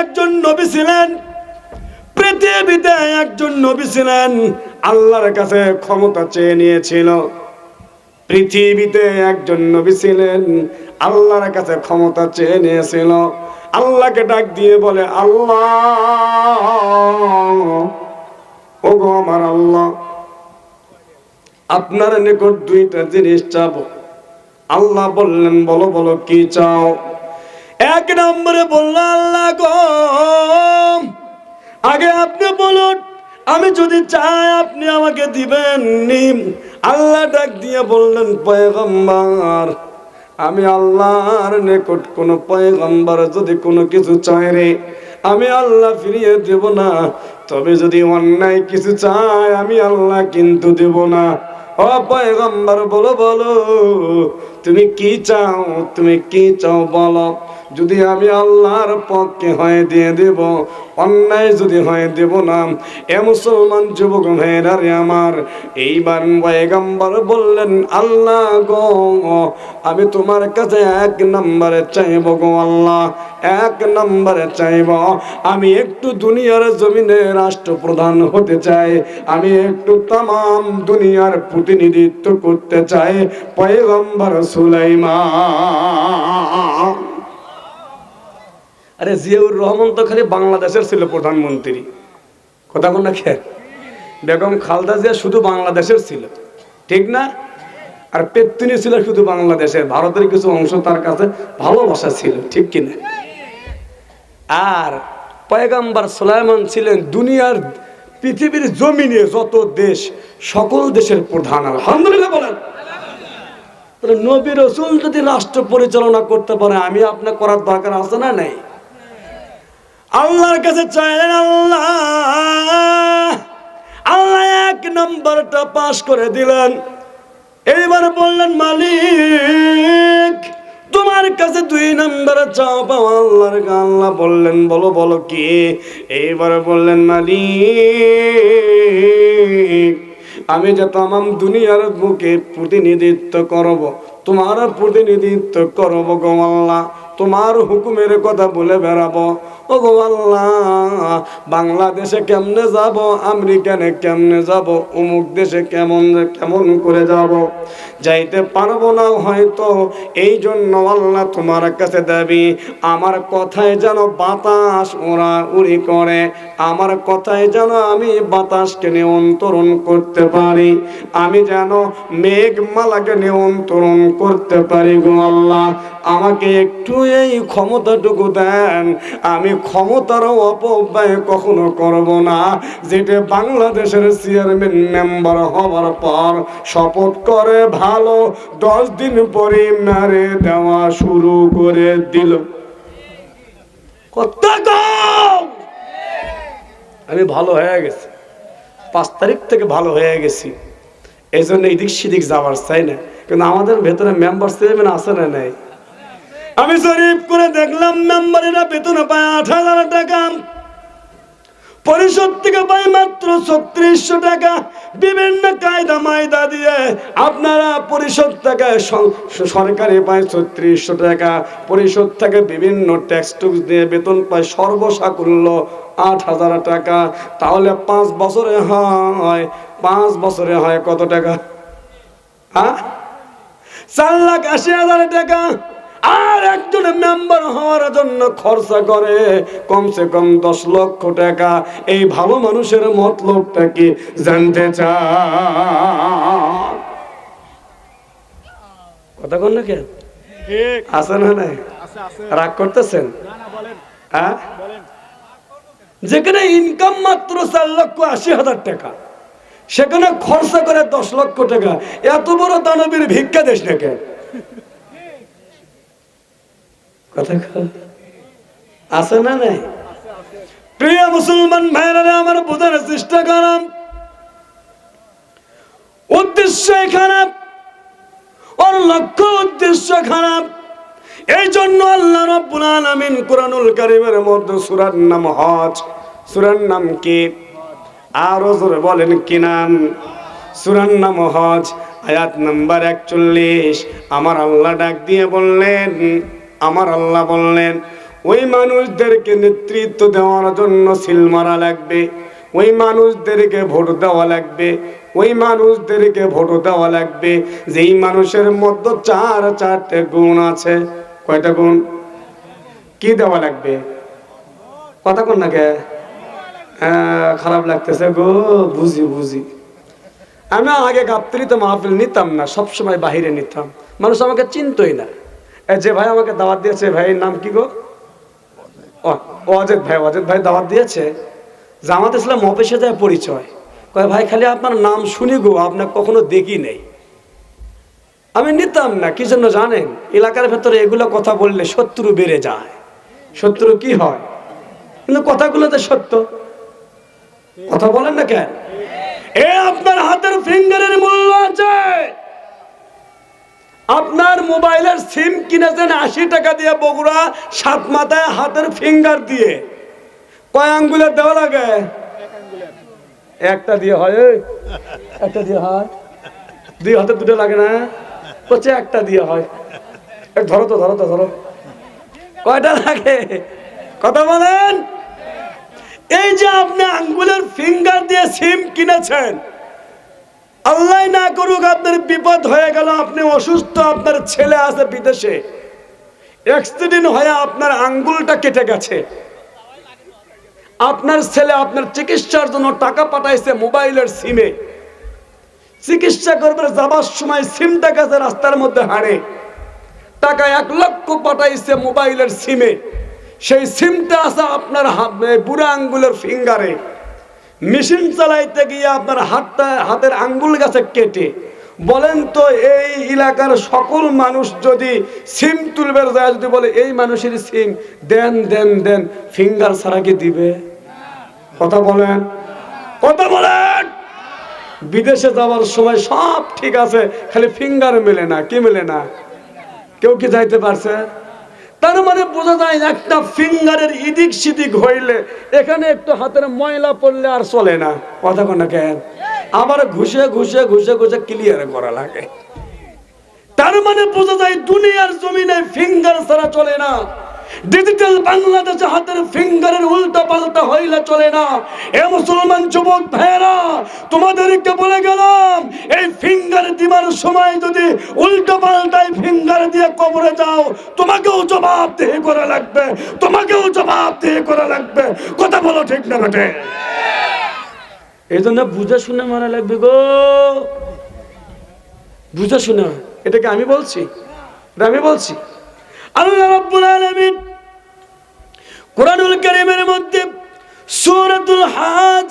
একজন নবী ছিলেন, পৃথিবীতে একজন নবী ছিলেন, আল্লাহর কাছে ক্ষমতা চেয়ে নিয়েছিল। পৃথিবীতে একজন নবী ছিলেন, আল্লাহর কাছে ক্ষমতা চেয়ে নিয়েছিল। আল্লাহকে ডাক দিয়ে বলে, আল্লাহ ও গো আমার আল্লাহ, আপনার নিকট দুইটা জিনিস চাবো। আল্লাহ বললেন, বলো বলো, কি চাও? এক নম্বরে বলল, আল্লাহ আগে আপনি বলুন, আমি যদি চাই আপনি আমাকে দিবেন নিম আল্লাহ ডাক দিয়ে বললেন, পয়গম্বর, আমি আল্লাহর নিকট কোনো পয়গম্বর যদি কোনো কিছু চাই রে, আমি আল্লাহ ফিরিয়ে দেব না। তবে যদি অন্যায় কিছু চাই, আমি আল্লাহ কিন্তু দেব না। ও পয়গম্বর, বলো বলো, তুমি কি চাও? তুমি কি চাও বলো? যদি আমি আল্লাহর পক্ষে হয়ে দিয়ে দেব, অন্যায় যদি হয়ে দেব না, এ মুসলমান যুবক ভাইয়েরা রে আমার, এইবার পয়গম্বর বললেন, আল্লাহ গো, আমি তোমার কাছে এক নম্বরে চাইব গো আল্লাহ, এক নম্বরে চাইব। আমি একটু দুনিয়ার জমিনে রাষ্ট্রপ্রধান হতে চাই, আমি একটু তাম দুনিয়ার প্রতিনিধিত্ব করতে চাই, পয়গম্বর সুলাইমান। আরে জিয়াউর রহমান তো খালি বাংলাদেশের ছিল প্রধানমন্ত্রী। কথা কোন না খেয়ে? বেগম খালদা জিয়া শুধু বাংলাদেশের ছিল। ঠিক না? আর পেত্তুনি ছিল শুধু বাংলাদেশের। ভারতের কিছু অংশ তার কাছে ভালোবাসা ছিল, ঠিক কিনা আর পয়গাম্বার সুলাইমান ছিলেন দুনিয়ার পৃথিবীর জমিনে যত দেশ, সকল দেশের প্রধান। আলহামদুলিল্লাহ বলেন। নবী রসুল যদি রাষ্ট্র পরিচালনা করতে পারে, আমি আপনার করার দরকার আছে না নেই? আল্লাহর কাছে চাইলেন আল্লাহ। আল্লাহ এক নম্বরটা পাশ করে দিলেন। এইবার বললেন, মালিক, তোমার কাছে দুই নম্বরে চাও পাও আল্লাহর আল্লাহ বললেন, বলো বলো কি? এইবার বললেন, মালিক, আমি যে তাম দুনিয়ার বুকে প্রতিনিধিত্ব করব, তোমার প্রতিনিধিত্ব করব গো আল্লাহ। তোমার হুকুমের কথা বলে বেড়াবো? ও গো আল্লাহ, বাংলাদেশে কেমনে যাব? আমেরিকানে কেমনে যাব? অমুক দেশে কেমন কেমন করে যাব? যাইতে পারব না হয়তো এই জন্য আল্লাহ তোমার কাছে দাবি, আমার কথায় যেন বাতাস ওরা উড়ি করে, আমার কথায় যেন আমি বাতাসকে নিয়ন্ত্রণ করতে পারি, আমি যেন মেঘমালাকে নিয়ন্ত্রণ করতে পারি গো আল্লাহ, আমাকে একটু এই ক্ষমতাটুকু দেন, আমি ক্ষমতার অপব্যয় কখনো করব না। যেটা বাংলাদেশের চেয়ারম্যান মেম্বার হওয়ার পর শপথ করে ভালো, দশ দিন পরে মেরে দেওয়া শুরু করে দিল। আমি ভালো হয়ে গেছি। পাঁচ তারিখ থেকে ভালো হয়ে গেছি। এই জন্য এদিক সেদিক যাওয়ার চাই না। কিন্তু আমাদের ভেতরে মেম্বার চেয়ারম্যান আছে না নাই? আমি জরিপ করে দেখলাম মেম্বারেরা বেতন পায় আট হাজার টাকা। পরিষদ থেকে পাই মাত্র ছত্রিশশো টাকা। বিভিন্ন কায়দা মায়দা দিয়ে আপনারা পরিষদ থেকে সরকারি পায় ছত্রিশশো টাকা। পরিষদ থেকে বিভিন্ন ট্যাক্স টুক্স দিয়ে বেতন পায় সর্বসাকুল্য আট হাজার টাকা। তাহলে পাঁচ বছরে হয়, পাঁচ বছরে হয় কত টাকা? হ্যাঁ? চার লাখ আশি হাজার টাকা। আর একজন মেম্বার হওয়ার জন্য খরচা করে কমসে কম দশ লক্ষ টাকা। এই ভালো মানুষের মতলবটা কি জানতে চান? কথা কন না কেন? আছে না নাই? রাগ করতেছেন? হ্যাঁ? যেখানে ইনকাম মাত্র চার লক্ষ আশি হাজার টাকা সেখানে খরচা করে দশ লক্ষ টাকা। এত বড় দানবীর ভিক্ষা দেশ নাকি? কথা আছে না নাই? প্রিয় মুসলমান ভাইরা আমার বোঝার চেষ্টা করাম উদ্দেশ্য খারাপ ওর লক্ষ্য উদ্দেশ্য খারাপ। এই জন্য আল্লাহ রাব্বুল আলামিন কোরআনুল কারীমের মধ্যে সূরার নাম হজ। সূরার নাম কি? আরও জোরে বলেন কি নাম? সূরার নাম হজ। আয়াত নাম্বার একচল্লিশ। আমার আল্লাহ ডাক দিয়ে বললেন আমার আল্লাহ বললেন, ওই মানুষদেরকে নেতৃত্ব দেওয়ার জন্য সিল মারা লাগবে, ওই মানুষদেরকে ভোট দেওয়া লাগবে, ওই মানুষদেরকে ভোট দেওয়া লাগবে, যেই মানুষের মধ্যে চার চারটে গুণ আছে, কয়টা গুণ? কি দেওয়া লাগবে? কথা কোন নাকি খারাপ লাগতেছে গো, বুঝি বুঝি। আমি আগে গাবতলিতে মাহফিল নিতাম না, সবসময় বাহিরে নিতাম। মানুষ আমাকে চিনতই না। যে ভাই আমাকে দাওয়াত দিয়েছে, ভাইয়ের নাম কি গো? অজেদ ভাই অজেদ ভাই দাওয়াত দিয়েছে। জামাত ইসলাম অফিসে যায় পরিচয়। কয়, ভাই, খালি আপনার নাম শুনি গো, আপনার কখনো দেখি নেই। আমি নিতাম না, কি জন্য জানেন? এলাকার ভেতরে এগুলো কথা বললে শত্রু বেড়ে যায়। শত্রু কি হয়? কিন্তু কথাগুলো তো সত্য। কথা বলেন না কেন? এ, আপনার হাতের ফিঙ্গারের মূল্য আছে। আপনার মোবাইলের সিম কিনেছেন আশি টাকা দিয়ে বগুড়া সাত মাথায় হাতের ফিঙ্গার দিয়ে। কয় আঙ্গুলের দেওয়া লাগে? একটা দিয়ে হয়? একটা দিয়ে হয়। দুই হাতে দুটো লাগে না। হচ্ছে একটা দিয়ে হয়। ধরো তো ধরো তো, ধরো। কয়টা লাগে? কথা বলেন। এই যে আপনি আঙ্গুলের ফিঙ্গার দিয়ে সিম কিনেছেন আল্লাহ না করুক আপনার বিপদ হয়ে গেল, আপনি অসুস্থ, আপনার ছেলে আছে বিদেশে। অ্যাক্সিডেন্ট হয়ে আপনার আঙ্গুলটা কেটে গেছে। আপনার ছেলে আপনার চিকিৎসার জন্য টাকা পাঠাইছে মোবাইলের সিমে চিকিৎসা করবে যাবার সময় সিমটা গেছে রাস্তার মধ্যে হারে টাকা এক লক্ষ পাঠাইছে মোবাইলের সিমে সেই সিমটা আছে আপনার বুড়া আঙ্গুলের ফিঙ্গারে। মেশিন চালাইতে গিয়ে আপনার হাতটা, হাতের আঙ্গুল গাছে কেটে, বলেন তো এই এলাকার সকল মানুষ যদি সিম তুলবে যায় যদি বলে, এই মানুষের সিম, দেন দেন দেন, ফিঙ্গার ছাড়া কি দিবে? কথা বলেন। কথা বলেন। বিদেশে যাওয়ার সময় সব ঠিক আছে, খালি ফিঙ্গার মেলে না, কি মেলে না? কেউ কি যাইতে পারছে? তার মানে বোঝা যায় একটা ফিঙ্গারের ইদিক সিদিক হইলে এখানে একটু হাতের ময়লা পড়লে আর চলে না। কথা কোন কেন? আবার ঘুষে ঘুষে ঘুষে ঘুষে ক্লিয়ার করা লাগে। তার মানে বোঝা যায় দুনিয়ার জমিনে ফিঙ্গার ছাড়া চলে না। ডিজিটাল বাংলাদেশে হাতের ফিঙ্গারের উল্টা পাল্টা হইলে চলে না। এ মুসলমান যুবক ভাইয়েরা, তোমাদেরকে বলে গেলাম, এই ফিঙ্গার দিবার সময় যদি উল্টো পাল্টায় ফিঙ্গার দিয়ে কবরে যাও, তোমাকেও জবাব দেহে করা লাগবে, তোমাকেও জবাব দেহে করা লাগবে। কথা বলো ঠিক না বেটে? এই জন্য বুঝে শুনে মারা লাগবে গো। বুঝে শুনে, এটাকে আমি বলছি? আমি বলছি? আল্লাহ রাব্বুল আলামিন কোরআনুল কারীমের মধ্যে সূরাতুল হাজ